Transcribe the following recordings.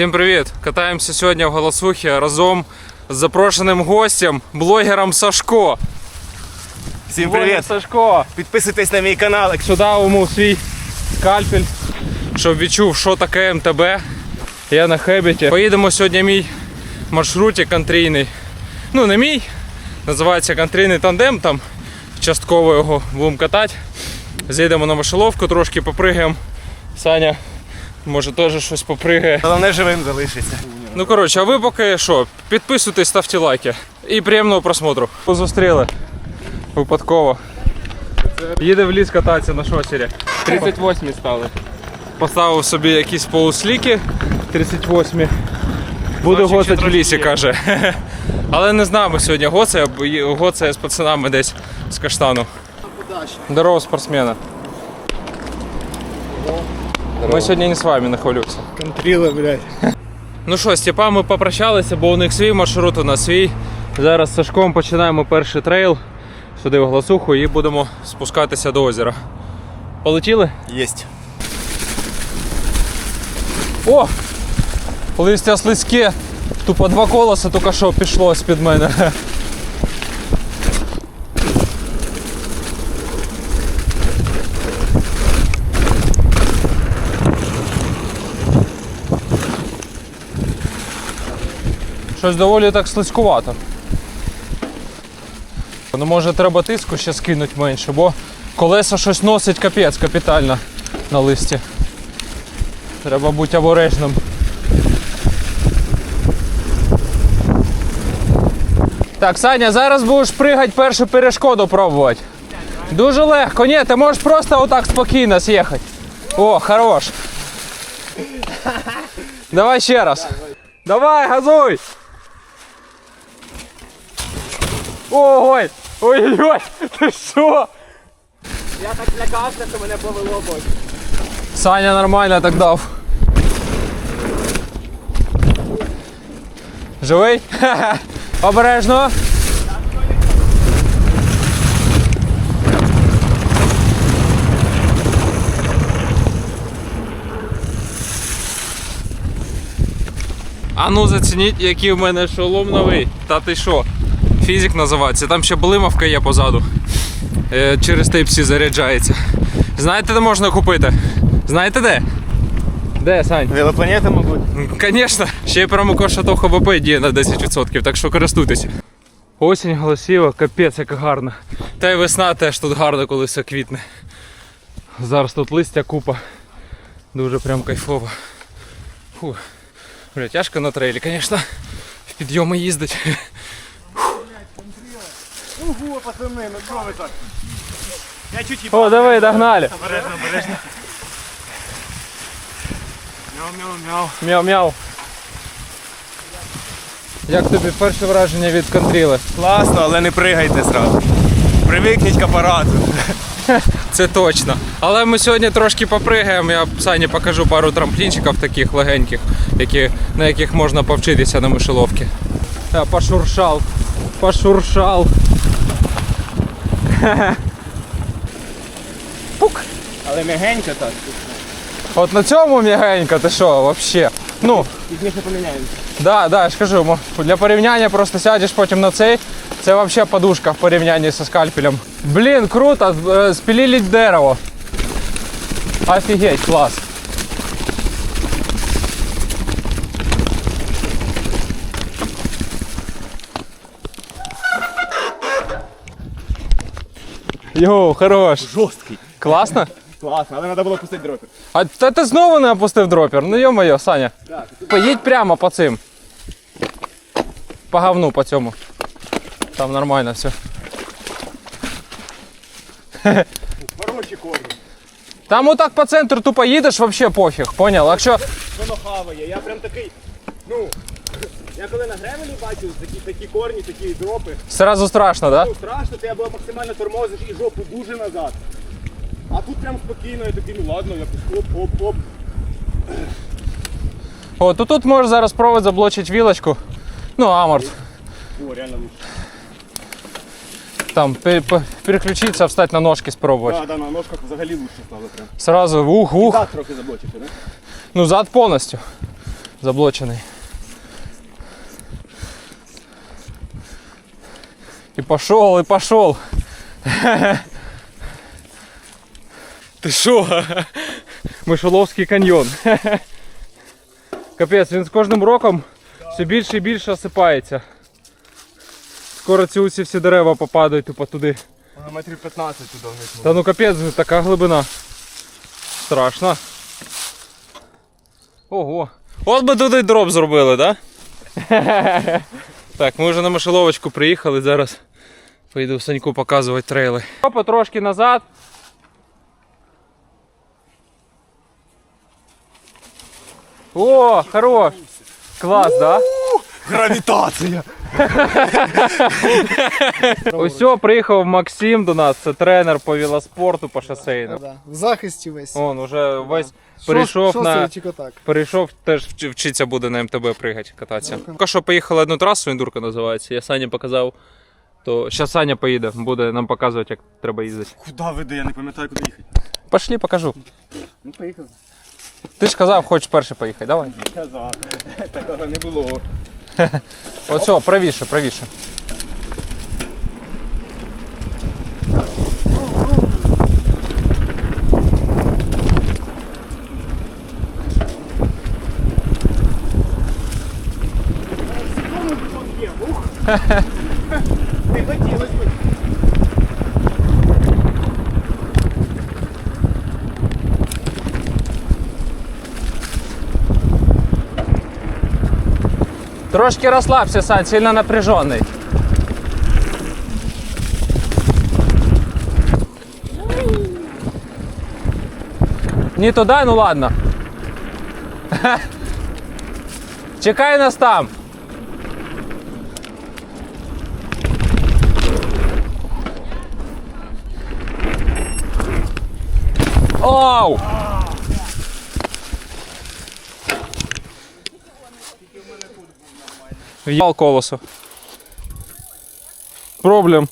Всім привіт! Катаємося сьогодні в Голосухі разом з запрошеним гостем, блогером Сашко. Всім Блогер привіт! Сашко! Підписуйтесь на мій канал. якщо- Що дав йому свій скальпель, щоб відчув, що таке МТБ. Я на хебіті. Поїдемо сьогодні мій маршрутик антрійний. Ну, не мій, називається контрійний тандем. Там частково його будемо катати. Зійдемо на мишеловку, трошки попригаємо. Саня, може теж щось попригає. Головне живим залишиться. Ну коротше, а ви поки що, підписуйтесь, ставте лайки. І приємного просмотру. Зустріли. Випадково. Їде в ліс кататися на шосері. 38 стали. Поставив собі якісь полусліки 38. Буду Значить, гоцать в лісі, трошки є. каже. Але не з нами сьогодні гоцає, бо є- гоцає з пацанами десь з каштану. Здорово, спортсмена. Ми сьогодні не з вами на хвилюкся. Контріли, блядь. Ну що, з тіпами попрощалися, бо у них свій маршрут, у нас свій. Зараз з Сашком починаємо перший трейл сюди в Гласуху і будемо спускатися до озера. Полетіли? Єсть. О! Листя слизьке. Тупо два колеса тільки що пішло з-під мене. Щось доволі так слизькувато. Ну може треба тиску ще скинути менше, бо колеса щось носить капець капітально на листі. Треба бути обережним. Так, Саня, зараз будеш пригати першу перешкоду пробувати. Дуже легко. Ні, ти можеш просто отак спокійно з'їхати. О, хорош. Давай ще раз. Давай, газуй. Ой, ой-ой-ой, ти що? Я так злякався, що мене повело бой. Саня нормально так дав. Живий? Обережно. А ну зацініть, який в мене шолом новий. Та ти що? Фізик називається. Там ще блимавка є позаду. Е, через Type-C заряджається. Знаєте, де можна купити? Знаєте де? Де, Сань? Велопланета, мабуть. Звісно, ще й промокод Шато ХВП діє на 10%, так що користуйтесь. Осінь голосіва, капець, яка гарна. Та й весна теж тут гарна, коли все квітне. Зараз тут листя купа. Дуже прям кайфово. Фу. Бля, тяжко на трейлі, звісно. В підйоми їздить. Ого, пацани, ну що ви так? Я чуть О, давай, догнали. Обережно, обережно. Мяу-мяу-мяу. Мяу-мяу. Як тобі перше враження від контріли? Класно, але не пригайте зразу. Привикніть к апарату. Це точно. Але ми сьогодні трошки попригаємо. Я Сані покажу пару трамплінчиків таких легеньких, які, на яких можна повчитися на мишеловці. Та пошуршав. Пошуршав. Пук. Але м'ягенько так. От на цьому м'ягенько, ти що, вообще? Ну, Пізніше поміняємося. да, да, я ж кажу, для порівняння просто сядеш потім на цей. Це вообще подушка в порівнянні зі скальпелем. Блін, круто, е, спілили дерево. Офігеть, клас. Йоу, хорош. Жорсткий. Класно? Класно, але треба було пустити дропер. А та ти знову не опустив дропер? Ну йо-моє, Саня. Поїдь прямо по цим. По говну по цьому. Там нормально все. Хороші корні. Там отак по центру тупо їдеш, вообще пофіг, понял? Якщо. Воно хаває. Я прям такий, ну, я коли на гревелі бачу такі, такі корні, такі дропи, Сразу страшно, да? ну страшно, ти або максимально тормозиш і жопу дуже назад. А тут прям спокійно, я такий, ну ладно, якось оп-оп-оп. О, то тут можеш зараз провод заблочити вілочку. Ну, аморт. О, реально лучше. Там пе- пе- переключитися, встати на ножки спробувати. Да, да, на ножках взагалі лучше стало прям. Сразу ух, ух. Так трохи заблочити, да? Ну, зад повністю. Заблочений. И пошел, и пошел. Ти що? Мишоловський каньйон. Капець, він з кожним роком все більше і більше осипається. Скоро ці усі всі дерева попадають тупо туди. Вона метрів 15 туди вниз. Та ну капець, така глибина. Страшно. Ого. От би туди дроп зробили, так? Да? так, ми вже на мишеловочку приїхали, зараз поїду Саньку показувати трейли. Опа, трошки назад. О, хорош! Клас, да? Гравітація! Ось приїхав Максим до нас, це тренер по велоспорту, по шосейну. В захисті весь. Он уже весь перейшов Шос- на. Перейшов, теж вчиться буде на МТБ пригати, кататися. Тільки що поїхали одну трасу, індурка називається. Я Сані показав. То зараз Саня поїде, буде нам показувати, як треба їздити. Куди веде? Я не пам'ятаю, куди їхати. Пошли, покажу. Ну, поїхали. Ти ж казав, хочеш перший поїхати, давай. Казав. Такого не було. Оцього, правіше, правіше. Не Трошки розслабся, Сань, сильно напряжений. Не туди, ну ладно. Чекай нас там. Оу! В'їбал колесо. Проблем.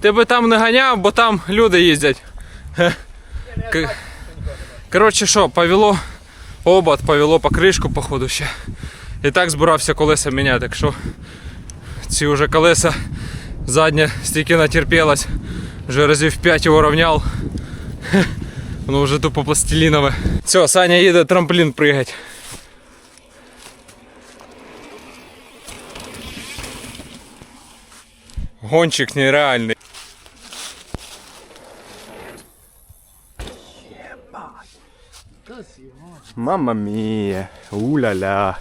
Ти би там не ганяв, бо там люди їздять. Коротше що, повело обод, повело покришку, походу ще. І так збирався колеса міняти, так що ці вже колеса заднє стільки натерпілось, вже разів 5 його рівняв. Воно вже тупо пластилінове. Все, Саня їде трамплін пригать. Гонщик нереальный. Мама мія, уля-ля.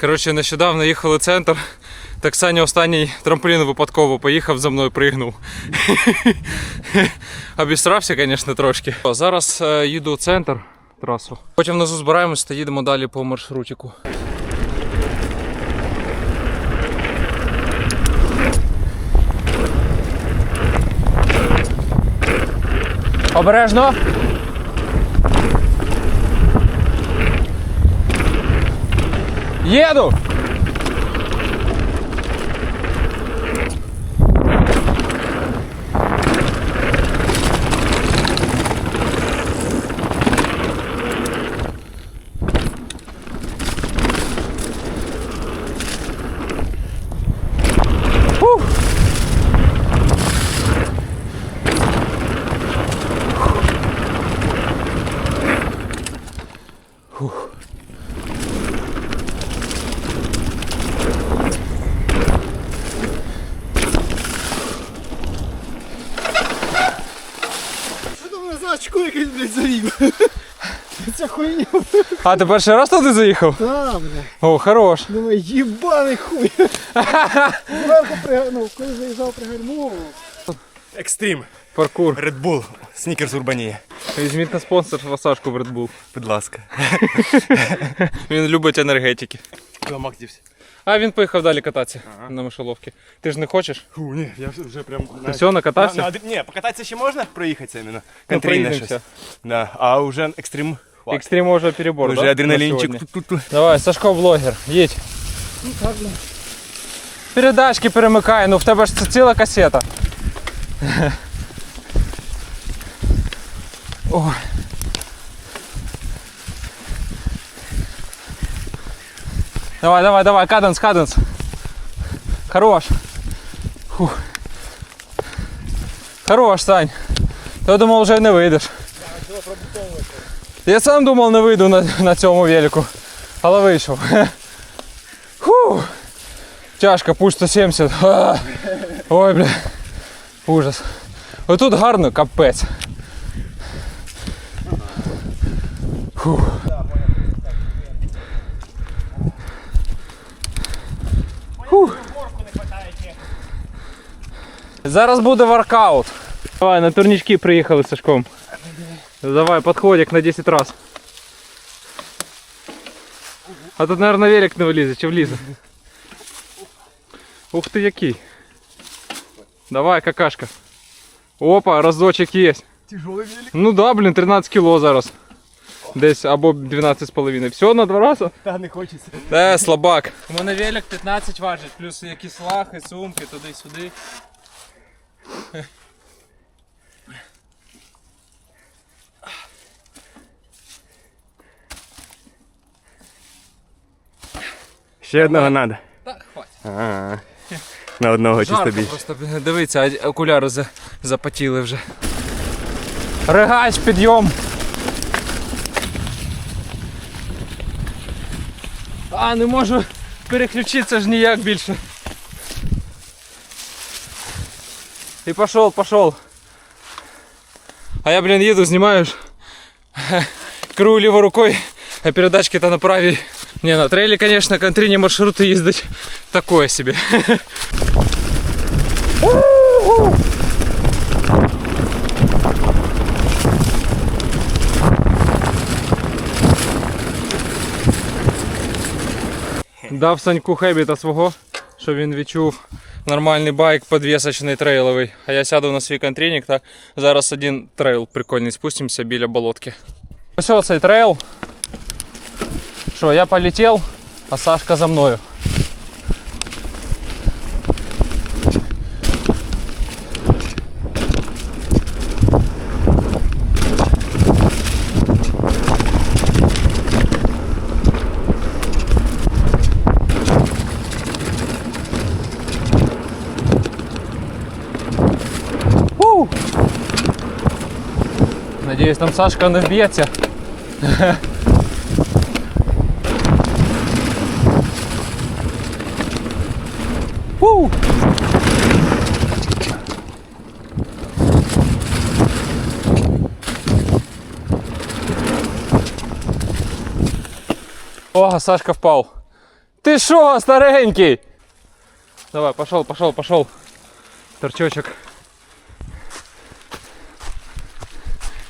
Коротше, нещодавно їхали в центр. Так Саня останній трамплін випадково поїхав за мною пригнув. Обістрався, звісно, трошки. Зараз е, їду в центр трасу. Потім внизу збираємось та їдемо далі по маршрутику. Обережно. Їду! Фух. Зачку якийсь, блядь, завів? Ця хуйня. А ти перший раз туди заїхав? Та, бля. О, хорош. Думаю, їбаний хуй. Зверху пригорнув, коли заїжджав, пригорнув. Екстрім. Паркур. Red Bull. Снікерс Урбанія. Візьміть на спонсорство Сашку в Red Bull. Будь ласка. Він любить енергетики. Куди Мак дівся? А він поїхав далі кататися на мишоловці. Ти ж не хочеш? Фу, ні, я вже прям... Ти все, накатався? На, на, ні, покататися ще можна, проїхатися іменно. Ну, щось. Да. А вже екстрім хватить. Екстрим уже перебор, Уже да? адреналінчик. Давай, Сашко блогер, їдь. Ну так, бля. Передачки перемикай, ну в тебе ж це ціла касета. Ой. Давай, давай, давай, каденс, каденс. Хорош. Фух. Хорош, Сань. Я думав, вже не вийдеш. Я сам думав, не вийду на, на цьому велику. Але вийшов. Фух. Тяжко, пульс 170. А. Ой, бля. Ужас. Отут гарно, капець. Фух. Фух. Зараз буде воркаут. Давай, на турнічки приїхали з Сашком. Давай, подходик на 10 раз. А тут, наверное, велик не влізе, чи влізе? Ух ти який. Давай, какашка. Опа, разочек есть. Тяжелый велик. Ну да, блін, 13 кіло зараз. Десь або 12,5. Все на два рази? Та не хочеться. Е, слабак. У мене велик 15 важить, плюс якісь лахи, сумки, туди-сюди. Ще одного треба. Так, хватить. Ага. На одного чисто Жарко більше. просто, дивіться, а окуляри за- запотіли вже. Ригась, підйом. А, не можу переключитися ж ніяк більше. І пошел, пошел. А я, блін, їду, знімаєш. Керую лівою рукою, а передачки-то на правій. Не, на трейлі, конечно, контрольні маршрути їздить такое себе. Дав Саньку Хебіта свого, щоб він відчув нормальний байк подвісочний трейловий. А я сяду на свій контрійник та зараз один трейл прикольний спустимося біля болотки. Ось оцей трейл. Що, я полетів, а Сашка за мною. Там Сашка не вб'ється. О, Сашка впав. Ти що, старенький? Давай, пошел, пошел, пошел. Торчочок.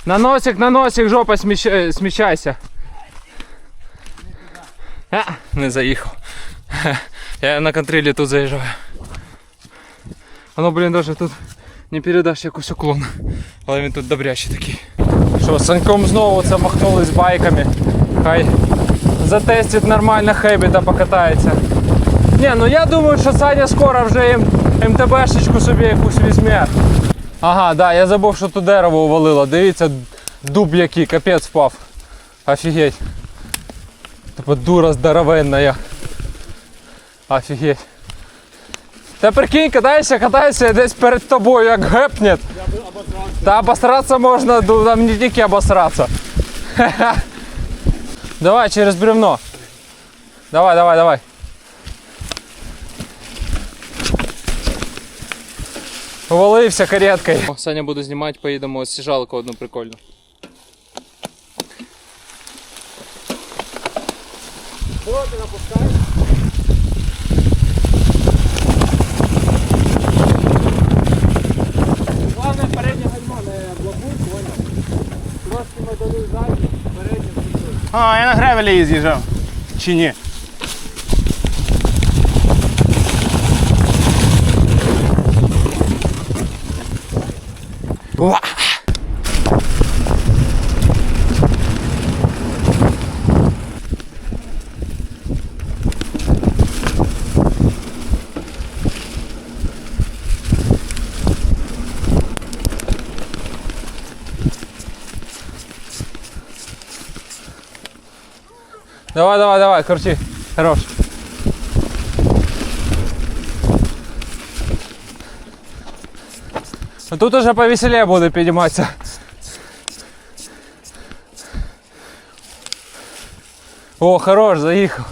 На носик, на носик, жопа смещ... е, смещайся. А, не заїхав. Я на контролі тут заїжджаю. Воно, блін, даже тут не передаш якийсь уклон. Але він тут добрячий такий. Що, з Саньком знову це махнули з байками. Хай затестить нормально хебіта, покатається. Ні, ну я думаю, що Саня скоро вже МТБшечку собі якусь візьме. Ага, да, я забув, що тут дерево увалило. Дивіться, дуб який, капець впав. Офігеть. Типа дура здоровенна я. Офігеть. Та прикинь, катайся, катайся, десь перед тобою як гепнет. Та обосратися можна, там не тільки обосратися. Давай через бревно. Давай, Давай, давай, давай.Увалився кареткою. Саня буде знімати, поїдемо сіжалку одну прикольну. Главне переднє гальмо не блокуй, поняв? Трошки задню, переднє. А, я на гревелі з'їжджав. Чи ні? Давай, давай, давай, крути. Хорош. Тут уже повеселее буде підніматися. О, хорош, заїхав.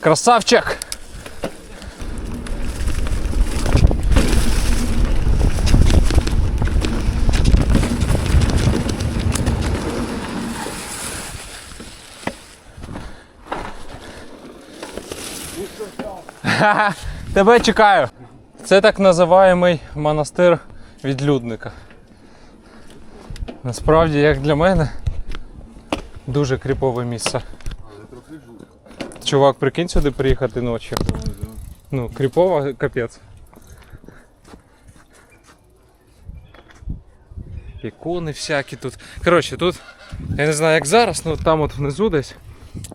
Красавчик. Ха-ха, Тебе чекаю. Це так називаємий монастир відлюдника. Насправді, як для мене, дуже кріпове місце. Чувак, прикинь сюди приїхати ночі. Ну, кріпово, капець. Ікони всякі тут. Коротше, тут, я не знаю як зараз, але там от внизу десь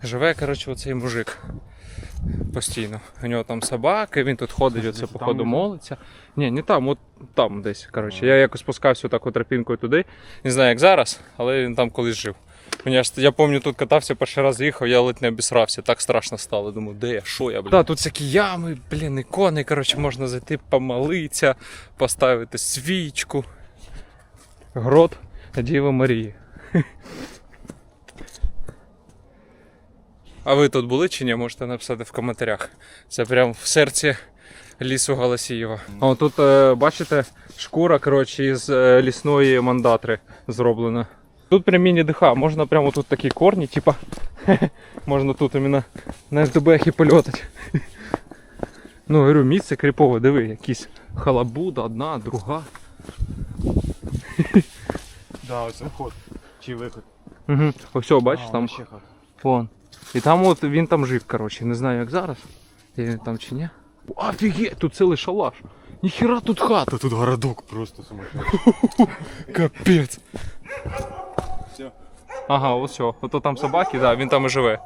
живе, коротше, оцей мужик. Постійно. У нього там собаки, він тут ходить, оце походу молиться. Ні, не там, от там десь. Коротше. Я якось спускався таку тропінкою туди. Не знаю, як зараз, але він там колись жив. Мені аж, я пам'ятаю, тут катався, перший раз їхав, я ледь не обісрався, так страшно стало. Думаю, де я, що я, блін. Да, тут всякі ями, блін, ікони, коротше, можна зайти помолитися, поставити свічку. Грот Діви Марії. А ви тут були чи ні? Можете написати в коментарях. Це прям в серці лісу Галасієва. О, тут е, бачите, шкура коротше, із е, лісної мандатри зроблена. Тут прям міні-ДХ, можна прямо тут такі корні, типа можна тут іменно на СДБХі польотати. Ну, говорю, місце кріпове, диви, якісь халабуда, одна, друга. Да, оце вход. Чи виход. Угу. Ось, бачиш, там. Вон. І там от він там жив, коротше, не знаю як зараз. Є він там чи ні. Офігеть, тут цілий шалаш. Ніхіра тут хата. Та тут городок просто сумасшедший. Капець. Всё. Ага, ось все. Ото там собаки, да, він там і живе.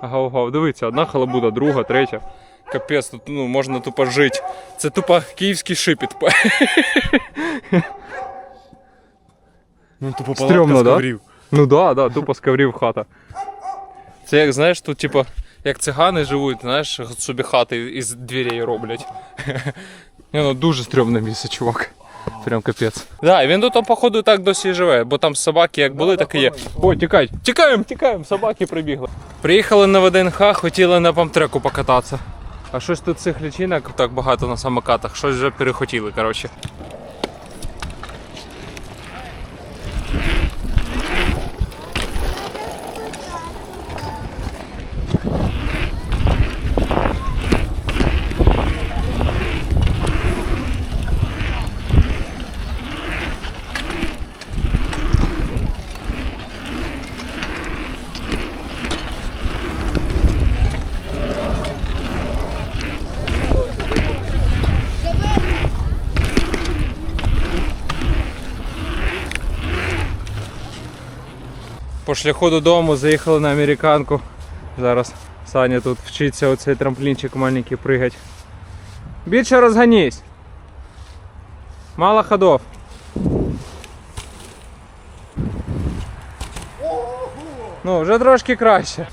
Ага, ага, дивіться, одна халабуда, друга, третя. Капець, тут ну, можна тупо жити. Це тупо київський шипіт. Ну тупо Стрьомно, палатка з да? коврів. Ну да, да, тупо з коврів хата. Це як знаєш, тут типу, як цигани живуть, знаєш, собі хати із дверей роблять. Ні, ну дуже стрьомне місце, чувак. Прям капець. Да, і він тут, походу, так досі і живе, бо там собаки як були, так і є. О, тікай! Тікаємо, тікаємо, собаки прибігли. Приїхали на ВДНХ, хотіли на памтреку покататися. А щось тут цих лічинок так багато на самокатах, щось вже перехотіли, коротше. По шляху додому заїхали на американку. Зараз Саня тут вчиться оцей трамплінчик маленький пригать. Більше розганісь. Мало ходов. Ну, вже трошки краще.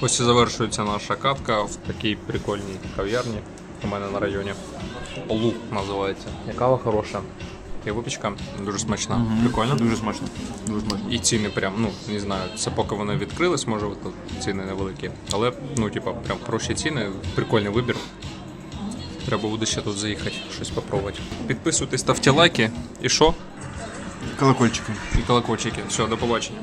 Ось і завершується наша катка в такій прикольній кав'ярні у мене на районі. Олу називається. Кава хороша. І випічка дуже смачна. Прикольно. Дуже смачно. Дуже смачно. І ціни прям, ну не знаю, це поки вони відкрились, може тут ціни невеликі. Але ну, типа, прям хороші ціни, прикольний вибір. Треба буде ще тут заїхати, щось попробувати. Підписуйтесь, ставте лайки. І що? Колокольчики. І колокольчики. Все, до побачення.